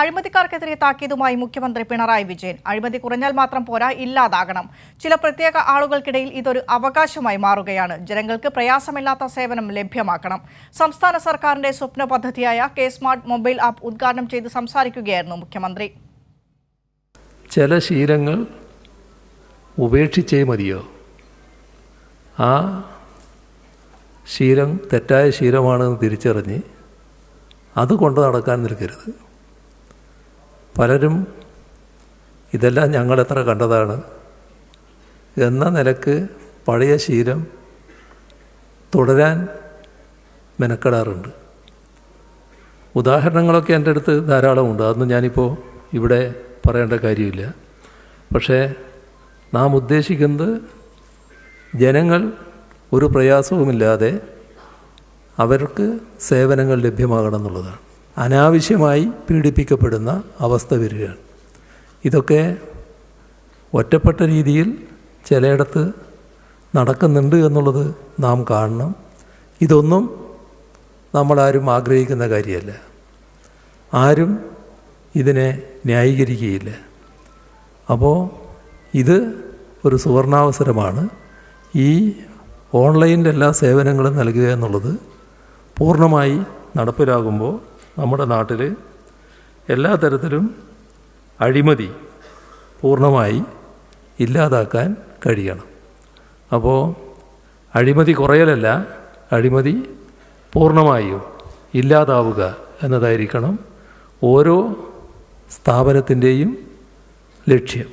അഴിമതിക്കാർക്കെതിരെ താക്കീതുമായി മുഖ്യമന്ത്രി പിണറായി വിജയൻ. അഴിമതി കുറഞ്ഞാൽ മാത്രം പോരാ ഇല്ലാതാകണം. ചില പ്രത്യേക ആളുകൾക്കിടയിൽ ഇതൊരു അവകാശമായി മാറുകയാണ്. ജനങ്ങൾക്ക് പ്രയാസമില്ലാത്ത സേവനം ലഭ്യമാക്കണം. സംസ്ഥാന സർക്കാരിന്റെ സ്വപ്ന പദ്ധതിയായ കെ സ്മാർട്ട് മൊബൈൽ ആപ്പ് ഉദ്ഘാടനം ചെയ്ത് സംസാരിക്കുകയായിരുന്നു മുഖ്യമന്ത്രി. ചില ശീലങ്ങൾ ഉപേക്ഷിച്ചേ മതിയോ? ആ ശീലം തെറ്റായ ശീലമാണെന്ന് തിരിച്ചറിഞ്ഞ് അത് കൊണ്ടു നടക്കാൻ നിൽക്കരുത്. പലരും ഇതെല്ലാം ഞങ്ങളെത്ര കണ്ടതാണ് എന്ന നിലയ്ക്ക് പഴയ ശീലം തുടരാൻ മെനക്കെടാറുണ്ട്. ഉദാഹരണങ്ങളൊക്കെ എന്റെ അടുത്ത് ധാരാളമുണ്ട്. അതൊന്നും ഞാനിപ്പോൾ ഇവിടെ പറയേണ്ട കാര്യമില്ല. പക്ഷേ നാം ഉദ്ദേശിക്കുന്നത് ജനങ്ങൾ ഒരു പ്രയാസവുമില്ലാതെ അവർക്ക് സേവനങ്ങൾ ലഭ്യമാകണം എന്നുള്ളതാണ്. അനാവശ്യമായി പീഡിപ്പിക്കപ്പെടുന്ന അവസ്ഥ വരികയാണ്. ഇതൊക്കെ ഒറ്റപ്പെട്ട രീതിയിൽ ചിലയിടത്ത് നടക്കുന്നുണ്ട് എന്നുള്ളത് നാം കാണണം. ഇതൊന്നും നമ്മളാരും ആഗ്രഹിക്കുന്ന കാര്യമല്ല. ആരും ഇതിനെ ന്യായീകരിക്കുകയില്ല. അപ്പോൾ ഇത് ഒരു സുവർണാവസരമാണ്. ഈ ഓൺലൈനിന്റെ എല്ലാ സേവനങ്ങളും നൽകുക എന്നുള്ളത് പൂർണമായി നടപ്പിലാകുമ്പോൾ നമ്മുടെ നാട്ടിൽ എല്ലാ തരത്തിലും അഴിമതി പൂർണമായി ഇല്ലാതാക്കാൻ കഴിയണം. അപ്പോൾ അഴിമതി കുറയലല്ല അഴിമതി പൂർണമായും ഇല്ലാതാവുക എന്നതായിരിക്കണം ഓരോ സ്ഥാപനത്തിന്റെയും ലക്ഷ്യം.